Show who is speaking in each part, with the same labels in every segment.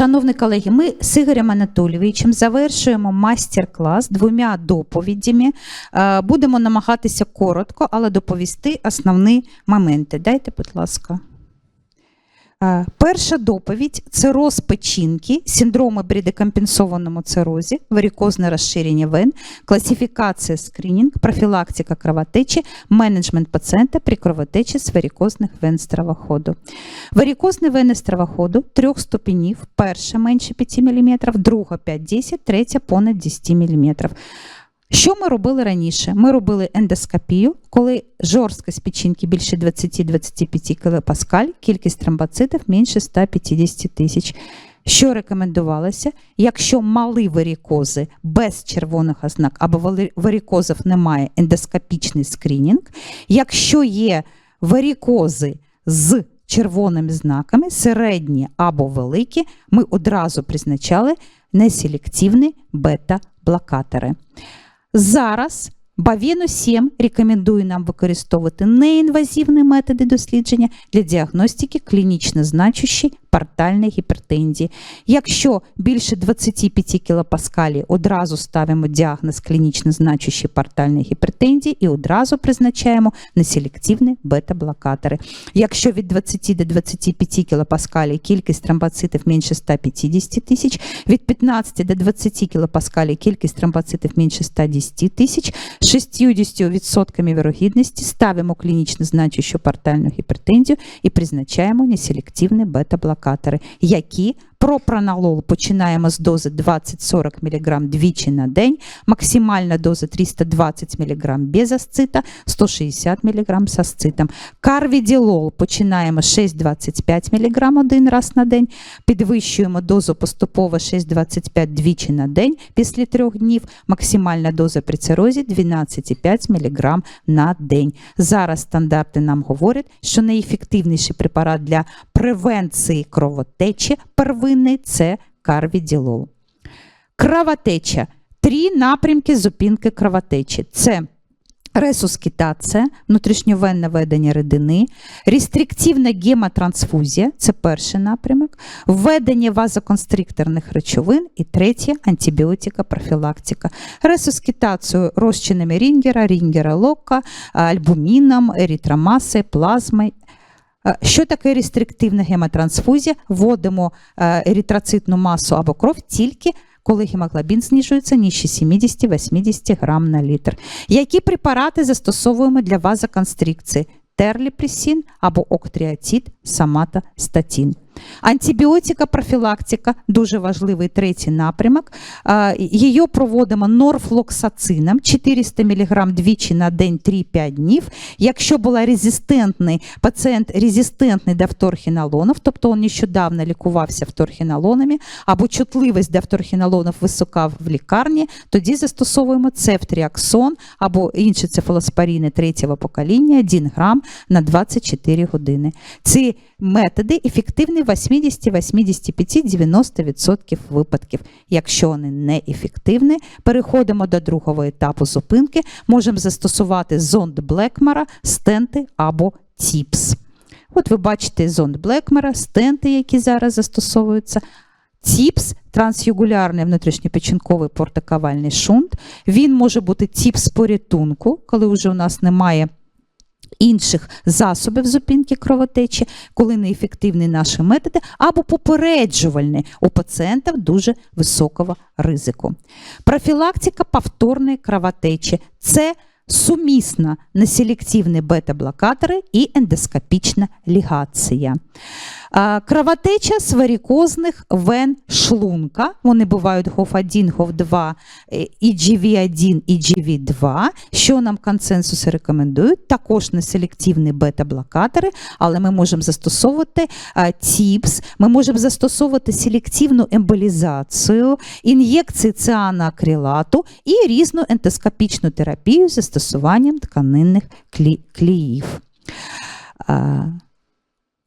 Speaker 1: Шановні колеги, ми з Ігорем Анатолійовичем завершуємо майстер-клас двома доповідями. Е, Будемо намагатися коротко, але доповісти основні моменти. Дайте, будь ласка. Е, Перша доповідь це розпечінки, синдроми при декомпенсованому цирозі, варикозне розширення вен, класифікація скринінг, профілактика кровотечі, менеджмент пацієнта при кровотечі з варикозних вен стравоходу. Варикозні вени стравоходу трьох ступенів, перша менше 5 мм, друга 5-10, третя понад 10 мм. Що ми робили раніше? Ми робили ендоскопію, коли жорсткість печінки більше 20-25 кПа, кількість тромбоцитів менше 150 тисяч. Що рекомендувалося? Якщо мали варікози без червоних ознак або варікозів немає, ендоскопічний скринінг. Якщо є варікози з червоними знаками, середні або великі, ми одразу призначали неселективні бета-блокатори. Зараз Бавіну 7 рекомендує нам використовувати неінвазивні методи дослідження для діагностики клінічно значущої портальної гіпертензії. Якщо більше 25 кілопаскалів, одразу ставимо діагноз клінічно значущої портальної гіпертензії і одразу призначаємо неселективні бета-блокатори. Якщо від 20 до 25 кілопаскалів кількість тромбоцитів менше 150 тисяч, від 15 до 20 кілопаскалів кількість тромбоцитів менше 110 тисяч, 60% вірогідності ставимо клінічно значущу портальну гіпертензію і призначаємо неселективні бета-блокатори, які пропранолол починаємо з дози 20-40 мг двічі на день, максимальна доза 320 мг без асцита, 160 мг з асцитом. Карвіділол починаємо 6-25 мг один раз на день, підвищуємо дозу поступово 6-25 двічі на день після трьох днів, максимальна доза при цирозі 12,5 мг на день. Зараз стандарти нам говорять, що найефективніший препарат для превенції кровотечі первинної це карвіділол. Кровотеча. Три напрямки зупинки кровотечі. Це ресускітація, внутрішньовенне ведення рідини, рестриктивна гемотрансфузія, це перший напрямок, введення вазоконстрикторних речовин і третє антибіотика профілактика. Ресускітацію розчинами рінгера, рінгера лока, альбуміном, еритромасою, плазмою. Що таке рестриктивна гемотрансфузія? Вводимо е, еритроцитну масу або кров тільки коли гемоглобін знижується нижче 70-80 грам на літр. Які препарати застосовуємо для вазоконстрикції? Терліпресін або октріатід, саматостатін. Антибіотика профілактика дуже важливий третій напрямок. Її проводимо норфлоксацином 400 мг двічі на день 3-5 днів. Якщо була резистентний пацієнт резистентний до вторхінолонів, тобто він нещодавно лікувався вторхінолонами, або чутливість до вторхінолонів висока в лікарні, тоді застосовуємо цефтріаксон або інші цефалоспоріни третього покоління 1 грам на 24 години. Ці методи ефективні в 80-85-90% випадків. Якщо вони не ефективні, переходимо до другого етапу зупинки, можемо застосувати зонд Блекмара, стенти або ТІПС. От ви бачите зонд Блекмера, стенти, які зараз застосовуються. ТІПС трансюгулярний внутрішньопечінковий портикавальний шунт. Він може бути ТІПС порятунку, коли вже у нас немає інших засобів зупинки кровотечі, коли неефективні наші методи, або попереджувальні у пацієнтів дуже високого ризику. Профілактика повторної кровотечі це сумісна неселективні бета-блокатори і ендоскопічна лігація. Кровотеча з варикозних вен шлунка. Вони бувають ГОФ1, ГОФ2, е, IGV1 і GV2, що нам консенсуси рекомендують. Також неселективні бета-блокатори, але ми можемо застосовувати ТІПС, ми можемо застосовувати селективну емболізацію, ін'єкції цианоакрилату і різну ендоскопічну терапію з застосуванням тканинних клі- кліїв.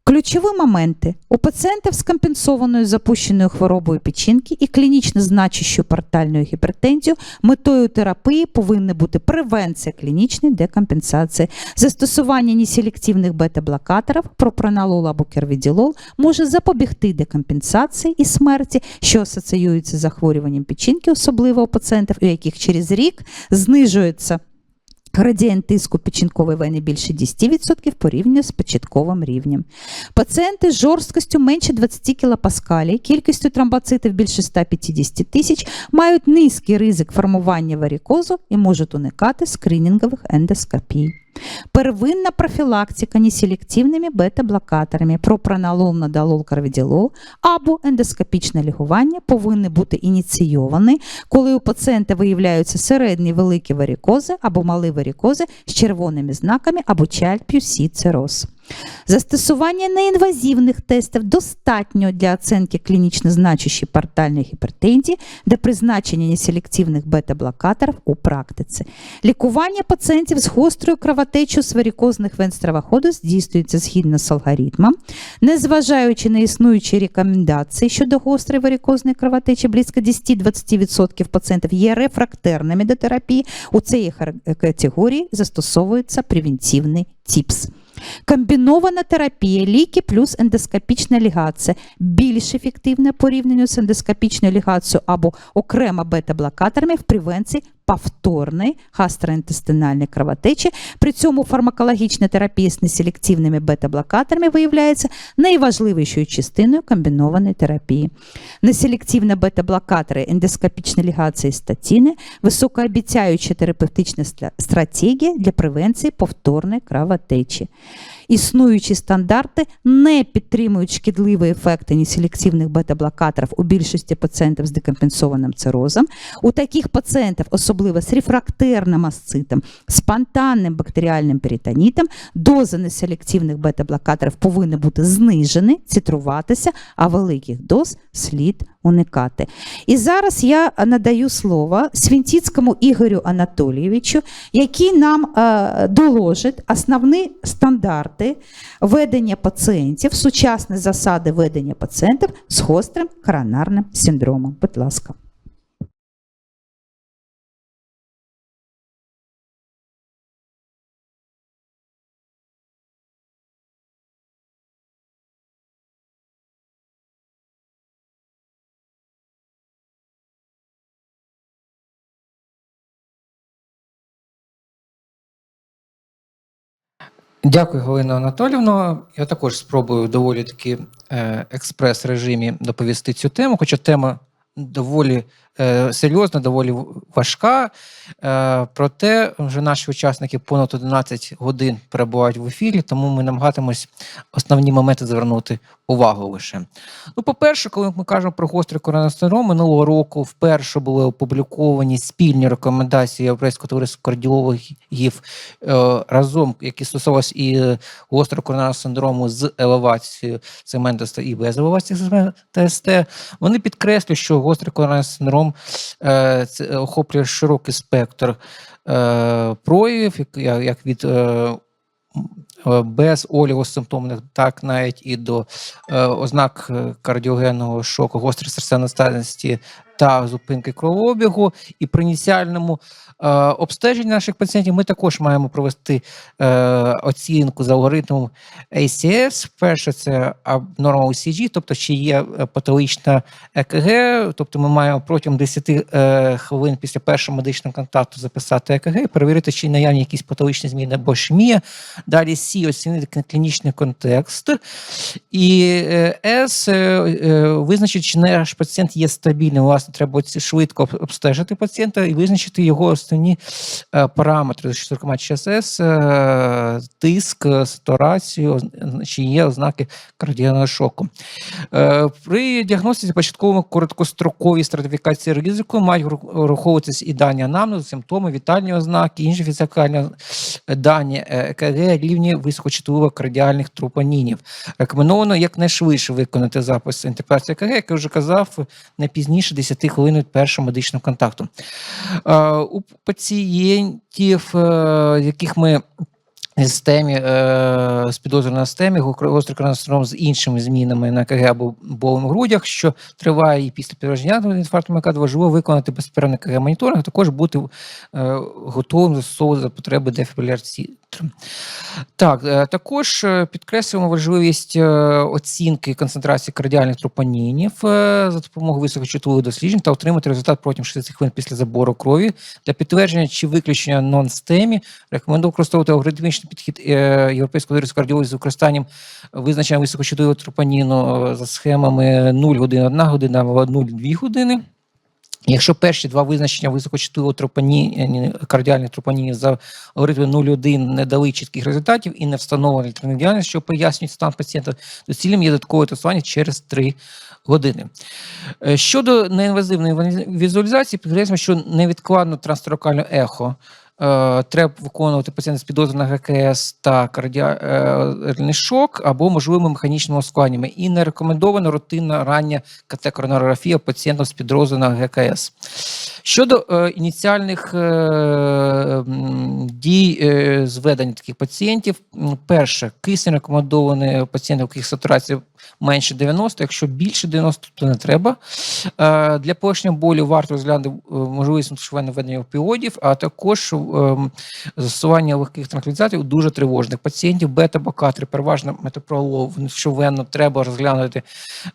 Speaker 1: Ключові моменти у пацієнтів з компенсованою запущеною хворобою печінки і клінічно значущою портальною гіпертензією метою терапії повинна бути превенція клінічної декомпенсації. Застосування неселективних бета-блокаторів пропронолол або кервіділол може запобігти декомпенсації і смерті, що асоціюються з захворюванням печінки, особливо у пацієнтів, у яких через рік знижується Градієнт тиску печінкової вени більше 10% порівняно з початковим рівнем. Пацієнти з жорсткістю менше 20 кілопаскалів, кількістю тромбоцитів більше 150 тисяч, мають низький ризик формування варикозу і можуть уникати скринінгових ендоскопій. Первинна профілактика неселективними бета-блокаторами пропронолол, надолол, карвіділол або ендоскопічне лікування повинні бути ініційовані, коли у пацієнта виявляються середні великі варикози або малі варикози з червоними знаками або чальп'юсі цироз. Застосування неінвазивних тестів достатньо для оцінки клінічно значущої портальної гіпертензії до призначення неселективних бета-блокаторів у практиці. Лікування пацієнтів з гострою кровотечею з варикозних вен стравоходу здійснюється згідно з алгоритмом, незважаючи на існуючі рекомендації щодо гострої варикозної кровотечі, близько 10-20% пацієнтів є рефрактерними до терапії. У цій категорії застосовується превентивний ТІПС. Комбінована терапія, ліки плюс ендоскопічна лігація. Більш ефективна порівняно з ендоскопічною лігацією або окремо бета-блокаторами в превенції повторної гастроінтестинальної кровотечі. При цьому фармакологічна терапія з неселективними бета-блокаторами виявляється найважливішою частиною комбінованої терапії. Неселективні бета-блокатори, ендоскопічна лігація і статіни – високообіцяюча терапевтична стра- стратегія для превенції повторної кровотечі. Існуючі стандарти не підтримують шкідливі ефекти неселективних бета-блокаторів у більшості пацієнтів з декомпенсованим цирозом. У таких пацієнтів, особливо з рефрактерним асцитом, спонтанним бактеріальним перитонітом, доза неселективних бета-блокаторів повинні бути знижені, цитруватися, а великих доз слід уникати. І зараз я надаю слово Свінтіцькому Ігорю Анатолійовичу, який нам е, доложить основні стандарти ведення пацієнтів, сучасні засади ведення пацієнтів з гострим коронарним синдромом. Будь ласка.
Speaker 2: Дякую, Галина Анатолівна. Я також спробую доволі таки е, експрес-режимі доповісти цю тему, хоча тема доволі серйозна, доволі важка. Е, проте вже наші учасники понад 11 годин перебувають в ефірі, тому ми намагатимось основні моменти звернути увагу лише. Ну, по-перше, коли ми кажемо про гострий коронарний минулого року вперше були опубліковані спільні рекомендації Європейського товариства кардіологів е, разом, які стосувалися і е, гострого коронарного синдрому з елевацією сегменту і без елевації ТСТ. Вони підкреслюють, що гострий коронарний синдром е, це охоплює широкий спектр е, проявів, як, як від е, е, без олігосимптомних, так навіть і до ознак кардіогенного шоку, гострої серцевої статності та зупинки кровообігу. І при ініціальному е, обстеженні наших пацієнтів ми також маємо провести е, оцінку за алгоритмом ACS. Перше це abnormal ECG, тобто чи є е, патологічна ЕКГ, тобто ми маємо протягом 10 е, хвилин після першого медичного контакту записати ЕКГ перевірити, чи наявні якісь патологічні зміни або ішемія. Далі С оцінити клінічний контекст. І С визначить, чи наш пацієнт є стабільним. Власне, треба швидко обстежити пацієнта і визначити його основні е, параметри, що зокрема ЧСС, е, тиск, е, сатурацію, чи є ознаки кардіогенного шоку. При діагностиці початково короткостроковій стратифікації ризику мають врах- враховуватись і дані анамнезу, симптоми, вітальні ознаки, інші фізикальні дані ЕКГ, рівні високочутливих кардіальних тропонінів. Рекомендовано якнайшвидше виконати запис інтерпретації ЕКГ, як я вже казав, не пізніше 10 хвилин від першого медичного контакту. Пацієнтів, е, яких ми Системі е, з підозрою на системі гострий з іншими змінами на КГ або болем в грудях, що триває і після підтвердження інфаркту міокарду, важливо виконати безперервний КГ моніторинг, а також бути е, готовим застосовувати за потреби дефібриляції. Так, е, також підкреслюємо важливість оцінки концентрації кардіальних тропонінів за допомогою високочутливих досліджень та отримати результат протягом 60 хвилин після забору крові. Для підтвердження чи виключення нон-стемі рекомендую використовувати алгоритмічний підхід е, європейського вірусу кардіології з використанням визначення високочутливого тропоніну е, за схемами 0 годин 1 година або 0,2 години. Якщо перші два визначення високочутливого тропоні... кардіальних тропонінів за алгоритмом 0,1 не дали чітких результатів і не встановлені альтернативні діяльність, що пояснюють стан пацієнта, доцільним є додаткове тестування через 3 години. Е, Щодо неінвазивної візуалізації, підкреслюємо, що невідкладно трансторакальне ехо треба виконувати пацієнта з підозрою на ГКС та кардіальний шок або можливими механічними ускладненнями. І не рекомендована рутинна рання КТ-коронарографія пацієнтів з підозрою на ГКС. Щодо е, ініціальних е, дій е, зведення таких пацієнтів, перше, кисень рекомендований пацієнтам, у яких сатурація менше 90, якщо більше 90, то не треба. Е, Для полегшення болю варто розглянути е, можливість внутрішньовенного введення опіодів, а також застосування легких транквілізаторів дуже тривожних пацієнтів. Бета-блокатори, переважно метапролол, внутрішньовенно треба розглянути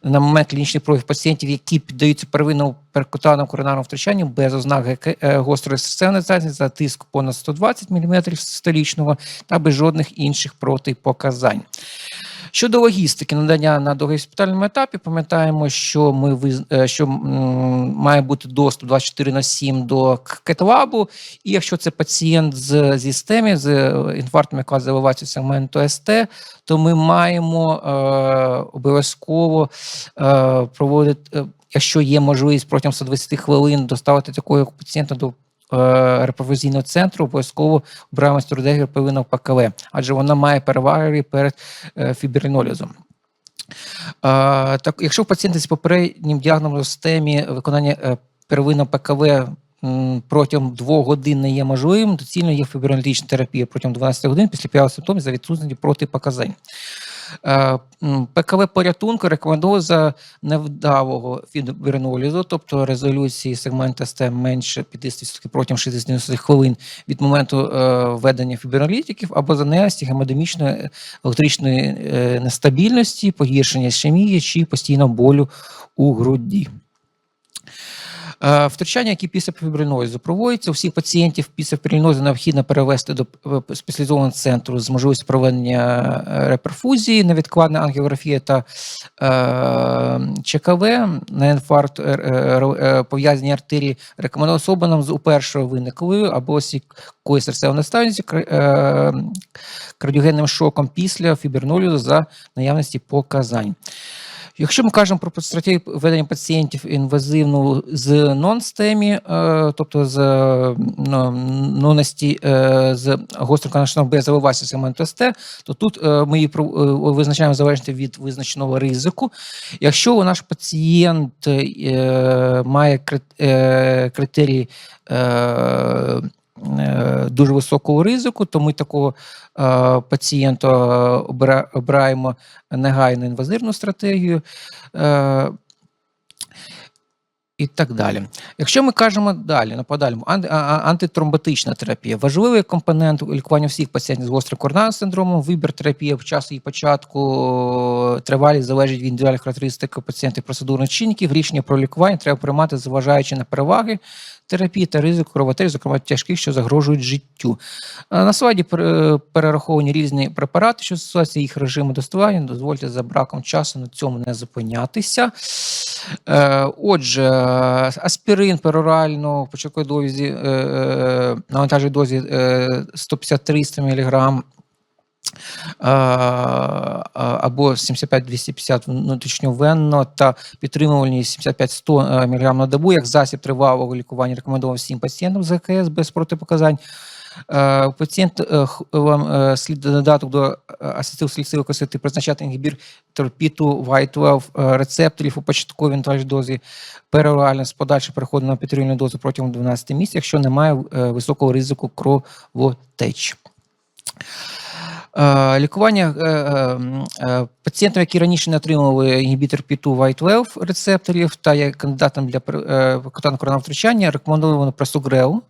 Speaker 2: на момент клінічних проявів пацієнтів, які піддаються первинному перкутаному коронарному втрачанню без ознак е, гострої зайнятості за тиск понад 120 мм столічного та без жодних інших протипоказань. Щодо логістики надання на догоспітальному етапі, пам'ятаємо, що ми виз- е, що має бути доступ 24 на 7 до кетлабу, і якщо це пацієнт з, зі стемі, з е, інфарктом, яка з елевацією сегменту СТ, то ми маємо е, обов'язково е, проводити, е, якщо є можливість протягом 120 хвилин доставити такого пацієнта до е, репрофузійного центру, обов'язково обираємо стратегію первинного ПКВ, адже вона має переваги перед е, фібринолізом. Е, Так, якщо в пацієнта з попереднім діагнозом в системі виконання первинного ПКВ протягом двох годин не є можливим, доцільно є фібринолітична терапія протягом 12 годин після появи симптомів за відсутності протипоказань. Е, ПКВ порятунку рекомендую за невдалого фібринолізу, тобто резолюції сегмента СТ менше 50% протягом 60 хвилин від моменту е, введення фібринолітиків, або за неясті електричної е, нестабільності, погіршення ішемії чи постійного болю у груді. Е, Втручання, які після фібринозу проводяться, всіх пацієнтів після фібринозу необхідно перевести до спеціалізованого центру з можливістю проведення е, реперфузії, невідкладна ангіографія та е, ЧКВ на інфаркт пов'язані артерії рекомендую особам з уперше виниклою або сікою серцевої наставниці кардіогенним шоком після фібринолізу за наявності показань. Якщо ми кажемо про стратегію ведення пацієнтів інвазивну з нон-стемі, е, тобто з е, ну, нонасті е, з гострим канашном без сегменту СТ, то тут е, ми її визначаємо залежно від визначеного ризику. Якщо наш пацієнт має критерії дуже високого ризику, то ми такого е, пацієнта обираємо негайну інвазивну стратегію. Е, і так далі. Якщо ми кажемо далі, на подальшому, анти, а- а- антитромботична терапія важливий компонент у лікуванні всіх пацієнтів з гострим коронарним синдромом. Вибір терапії в час її початку тривалість залежить від індивідуальних характеристик пацієнтів процедурних чинників. Рішення про лікування треба приймати, зважаючи на переваги терапії та ризик кровотеч, зокрема тяжких, що загрожують життю. Е, На слайді перераховані різні препарати, що стосуються їх режиму доставання. Дозвольте за браком часу на цьому не зупинятися. Е, Отже, е, аспірин перорально в початковій дозі, е, е, навантажій дозі е, 150-300 мг. Або 75-250 внутрішньовенно та підтримувальні 75-100 мг на добу як засіб тривалого лікування рекомендував всім пацієнтам з ГКС без протипоказань. Е, Пацієнт е, вам е, слід додаток до асетилсаліцилової кислоти призначати інгібір торпіту Y12 е, рецепторів у початковій інтражі дозі перорально з подальшим переходом на підтримувальну дозу протягом 12 місяців, якщо немає е, високого ризику кровотеч. Е, Лікування е, е, пацієнтам, які раніше не отримували інгібітор P2 Y12 рецепторів та є кандидатом для катанокоронного втручання, рекомендовано пресугрел.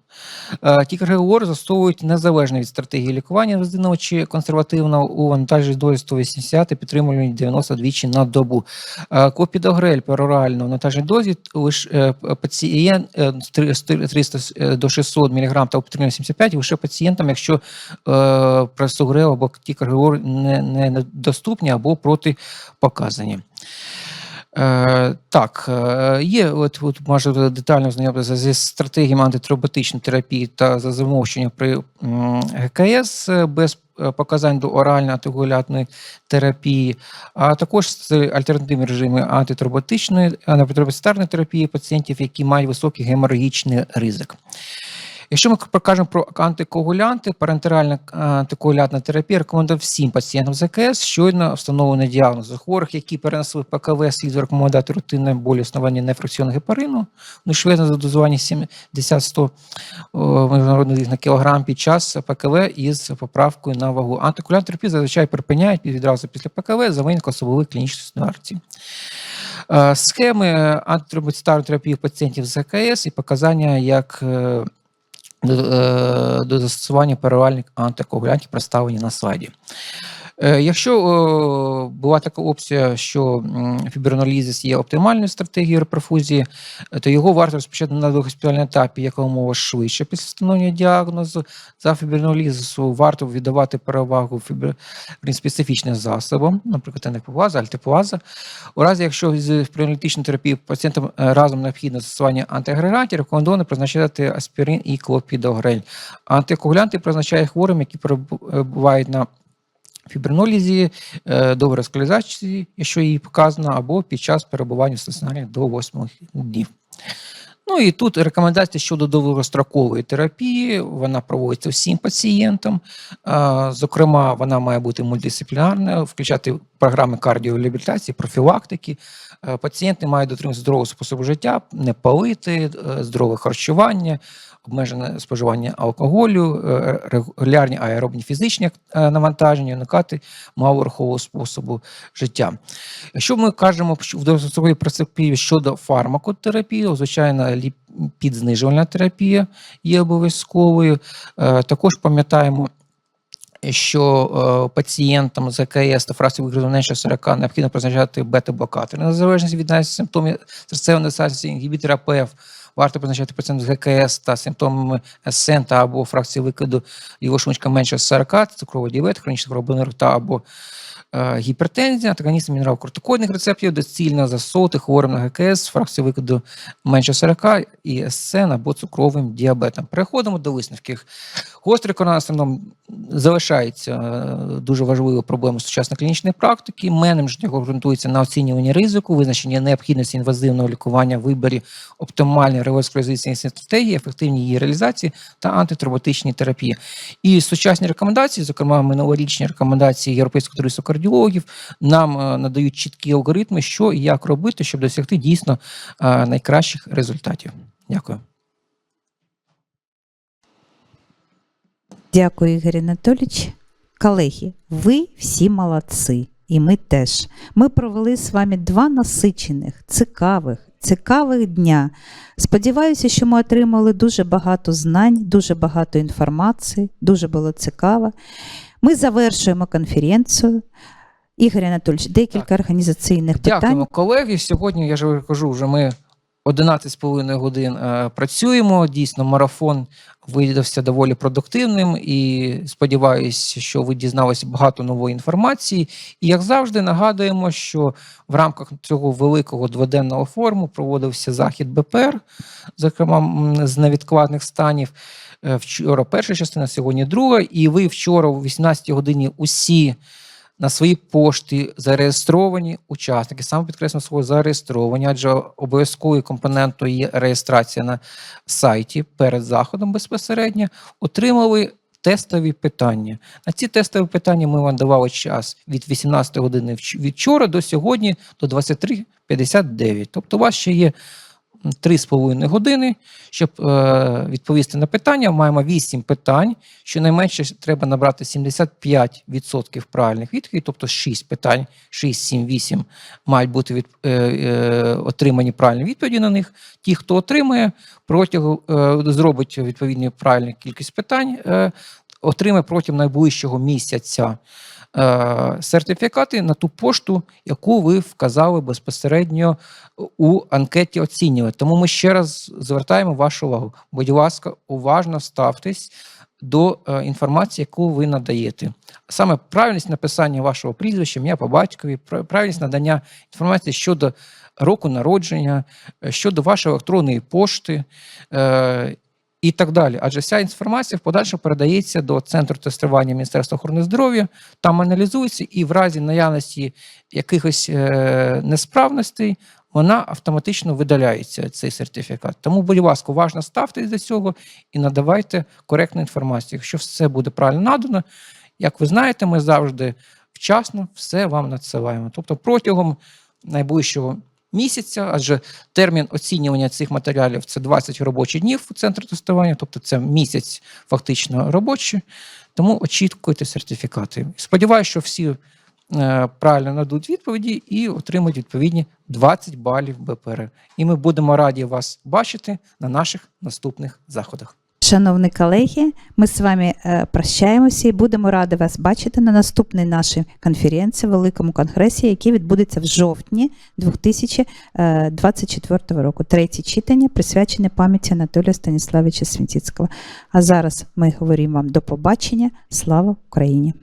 Speaker 2: Е, Тікергеор застосовують незалежно від стратегії лікування резинового чи консервативного у вантажі дозі 180 і підтримують 90 двічі на добу. Е, Клопідогрель перорально в натажній дозі лише пацієнт е, з три- з три- 300 е, до 600 мг та употреблення 75 лише пацієнтам, якщо пресугрел або тікергеор не, не недоступні або протипоказані. Е, так, е, є, от, от можу детально знайомитися зі стратегіями антитроботичної терапії та за замовчення при ГКС е, без показань до оральної антикоагулятної терапії, а також з альтернативні режими антитроботичної, антитроботарної терапії пацієнтів, які мають високий геморагічний ризик. Якщо ми покажемо про антикоагулянти, парентеральна антикоагулятна терапія рекомендує всім пацієнтам з АКС щойно встановлений діагноз. Хворих, які перенесли ПКВ, слід рекомендувати рутинне болі основання нефракційного гепарину, ну швидне задозування 70-100 міжнародних на кілограм під час ПКВ із поправкою на вагу. Антикоагулянтну терапію зазвичай припиняють відразу після ПКВ за винятком особливих клінічних ситуацій. Е, Схеми антитромботарної терапії пацієнтів з АКС і показання як е, до, е, до застосування перевальних антикоагулянтів представлені на слайді. Е, Якщо е, була така опція, що м, є оптимальною стратегією реперфузії, е, то його варто розпочати на догоспітальному етапі якомога швидше після встановлення діагнозу. За фібринолізису варто віддавати перевагу фібринспецифічним засобам, наприклад, енекоплаза, альтеплаза. У разі, якщо з фібринолітичної терапії пацієнтам е, разом необхідно застосування антиагрегатів, рекомендовано призначати аспірин і клопідогрель. Антикоагулянти призначають хворим, які перебувають на фібринолізі, е, до васкуляризації, якщо її показано, або під час перебування в стаціонарі до 8 днів. Ну і тут рекомендації щодо довгострокової терапії. Вона проводиться всім пацієнтам. Е, Зокрема, вона має бути мультидисциплінарною, включати програми кардіореабілітації, профілактики. Е, Пацієнти мають дотримуватися здорового способу життя, не палити, е, здорове харчування, обмежене споживання алкоголю, е, регулярні аеробні фізичні навантаження, уникати малорухового способу життя. Якщо ми кажемо в довгостроковій перспективі щодо фармакотерапії, звичайно, ліпідзнижувальна терапія є обов'язковою. Також пам'ятаємо. Що е, пацієнтам з АКС та фракції вигляду менше 40 необхідно призначати бета-блокатори. Незалежно від наявності симптомів серцевої недостатності інгібітора ПФ, варто призначати пацієнтам з ГКС та симптомами СН та або фракції викиду його швидка менше 40, це цукровий діабет, хронічна хвороба рта або е, гіпертензія, антагоністи мінерал-кортикоїдних рецепторів, доцільно засолити хворим на ГКС, фракцію викиду менше 40 і СН або цукровим діабетом. Переходимо до висновків. Гострий коронарний синдром залишається е, дуже важливою проблемою сучасної клінічної практики. Менеджмент його ґрунтується на оцінюванні ризику, визначенні необхідності інвазивного лікування, виборі оптимальної ревоскуляризаційної стратегії, ефективній її реалізації та антитроботичній терапії. І сучасні рекомендації, зокрема минулорічні рекомендації Європейського туристу кардіологів, нам е, надають чіткі алгоритми, що і як робити, щоб досягти дійсно е, найкращих результатів. Дякую.
Speaker 1: Дякую, Ігор Анатолійович. Колеги, ви всі молодці, і ми теж. Ми провели з вами два насичених, цікавих, цікавих дня. Сподіваюся, що ми отримали дуже багато знань, дуже багато інформації, дуже було цікаво. Ми завершуємо конференцію. Ігор Анатолійович, декілька
Speaker 2: Так.
Speaker 1: організаційних питань.
Speaker 2: Дякуємо, колеги. Сьогодні я ж кажу, вже ми 11,5 годин е, працюємо. Дійсно, марафон видався доволі продуктивним і сподіваюся, що ви дізналися багато нової інформації. І як завжди, нагадуємо, що в рамках цього великого дводенного форуму проводився захід БПР, зокрема з невідкладних станів. Е, Вчора перша частина, сьогодні друга. І ви вчора о 18 годині усі на своїй пошті зареєстровані учасники, саме підкреслюємо слово зареєстровані, адже обов'язковою компонентою є реєстрація на сайті перед заходом безпосередньо, отримали тестові питання. На ці тестові питання ми вам давали час від 18 години від вчора до сьогодні до 23.59. Тобто у вас ще є 3,5 години, щоб е, відповісти на питання. Маємо 8 питань. Щонайменше треба набрати 75% правильних відповідей, тобто 6 питань, 6, 7, 8 мають бути від, е, е, отримані правильні відповіді на них. Ті, хто отримує, протягом е, зробить відповідну правильну кількість питань, е, отримає протягом найближчого місяця сертифікати на ту пошту, яку ви вказали безпосередньо у анкеті оцінювати. Тому ми ще раз звертаємо вашу увагу. Будь ласка, уважно ставтесь до е, інформації, яку ви надаєте. Саме правильність написання вашого прізвища, ім'я по батькові, пра- правильність надання інформації щодо року народження, е, щодо вашої електронної пошти. І так далі. Адже вся інформація в подальшому передається до центру тестування Міністерства охорони здоров'я, там аналізується, і в разі наявності якихось е, несправностей вона автоматично видаляється, цей сертифікат. Тому, будь ласка, уважно ставтесь до цього і надавайте коректну інформацію. Якщо все буде правильно надано, як ви знаєте, ми завжди вчасно все вам надсилаємо. Тобто протягом найближчого місяця, адже термін оцінювання цих матеріалів це 20 робочих днів у центрі тестування, тобто це місяць фактично робочий. Тому очікуйте сертифікати. Сподіваюся, що всі е, правильно надуть відповіді і отримають відповідні 20 балів БПР. І ми будемо раді вас бачити на наших наступних заходах.
Speaker 1: Шановні колеги, ми з вами е, прощаємося і будемо раді вас бачити на наступній нашій конференції, великому конгресі, який відбудеться в жовтні 2024 року. Третє читання присвячене пам'яті Анатолія Станіславича Свінціцького. А зараз ми говоримо вам до побачення. Слава Україні!